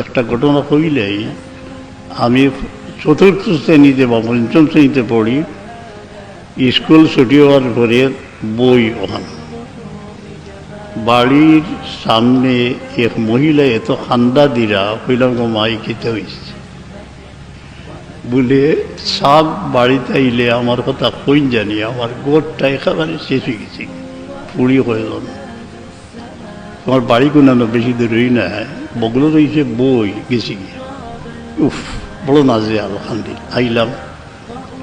একটা ঘটনা হইলেই আমি চতুর্থ শ্রেণীতে বা পঞ্চম শ্রেণীতে পড়ি, স্কুল ছুটি হওয়ার পরে বই ওখান। বাড়ির সামনে এক মহিলা এত খান্দা দিরা হইলাম মাই, খেতে হয়েছে বলে, সাপ বাড়িতে আইলে আমার কথা কইন জানি, আমার গোটটা একেবারে শেষ হয়ে গেছে পুড়ি হয়ে গেল। তোমার বাড়ি কোনানো বেশি দূরই না বগলো রয়েছে বই গেছি গিয়ে। উফ, বড় নাজে আলহামদি আইলাম।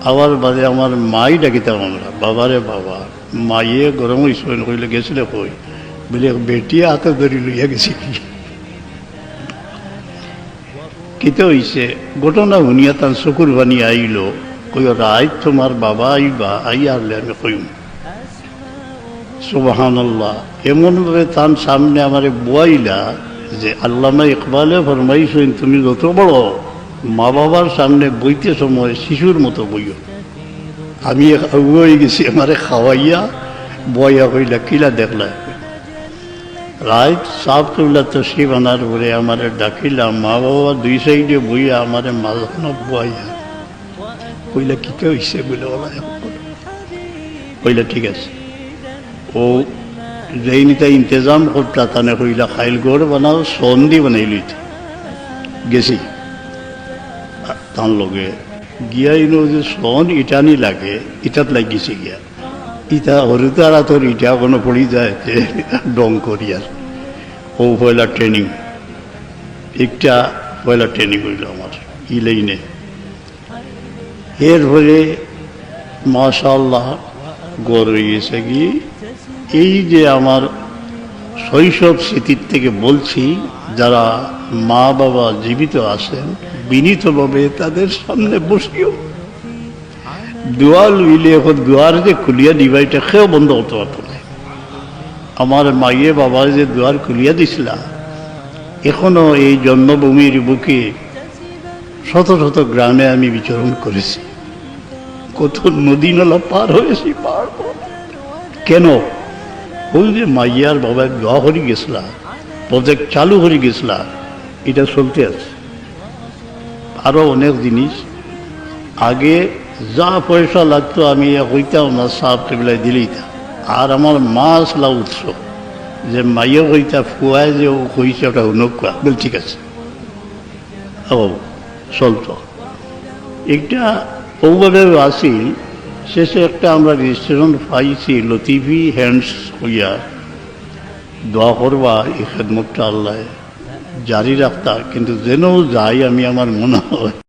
আবার বাদে আমার মাই ডাকিতাম আমরা বাবারে বাবা, মাইয়ে গরম হয়েছে কইলে গেছিলে কই? বলে বেটিয়ে হাতে ধরি লইয়া গেছি কিতে হইছে? ঘটনা শুনিয়া তার চকুর বানি আইলো কই রায় তোমার বাবা আইবা আই আরলে আমি কইম। সুবাহান আল্লাহ এমনভাবে তার সামনে আমারে বুয়াইলা যে আল্লামা ইকবালে ফরমাইছেন, তুমি যত বড় মা বাবার সামনে বইতে সময় শিশুর মতো বইও। আমি হয়ে গেছি, আমারে খাওয়াইয়া বইয়া কইলা, কিলা দেখলা? রাইট, সাফ তুল্লা তসিব আনার পরে আমার ডাকিলাম মা বাবা দুই সাইডে বইয়া আমার মাঝখানে বইয়া কইলা, কি হইছে? বলে ওলা কইলা, ঠিক আছে। যেইনিতা ইন্তজাম করতা তানে কইলা খাইল বানাও, সন্ধি বানাই লইতে গেছি তার লগে গিয়া ইনো যে সন ইটানি লাগে, ইটাত লাগিছে গিয়া। ইটা হরিতারা তোর ইটা কোনো পড়ি যায়, যে ডং করিয়ার ও পয়লা ট্রেনিং। একটা পয়লা ট্রেনিং হইল আমার ই লাইনে এরপরে মাশাল্লাহ গড় হয়েছে কি এই যে আমার শৈশব স্মৃতির থেকে বলছি, যারা মা বাবা জীবিত আছেন, বিনীতভাবে তাদের সামনে বসিও। দুয়াল মিলে এখন দুয়ার যে খুলিয়া দিবাইটা খেয়েও বন্ধ করতে পারতো না। আমার মাইয়ে বাবা যে দুয়ার খুলিয়া দিছিল, এখনও এই জন্মভূমির বুকে শত শত গ্রামে আমি বিচরণ করেছি। কত নদী নালা পার হয়েছি, পার কেন? ওই যে মাইয়ার বাবা দোয়া হরি গেছিলা প্রজেক্ট চালু হয়ে গেছিলা, এটা চলতে আছে। আরও অনেক জিনিস। আগে যা পয়সা লাগতো আমি হইতাম না, সাপ টেবিলাই দিলেই তা। আর আমার মা আসলা উৎস, যে মাইয়া হইতা ফুয়ায় যে ও হইছে ওটা নকুয়া বল, ঠিক আছে। ও চলতো একটা ওভাবে আসিল শেষে একটা আমরা রেজিস্ট্রেশন পাইছি, লতিফি হ্যান্ডস হইয়া। দোয়া করবা এই খেদমতটা আল্লাহ জারি রাখতা, কিন্তু যেন যাই আমি আমার মনে হয়।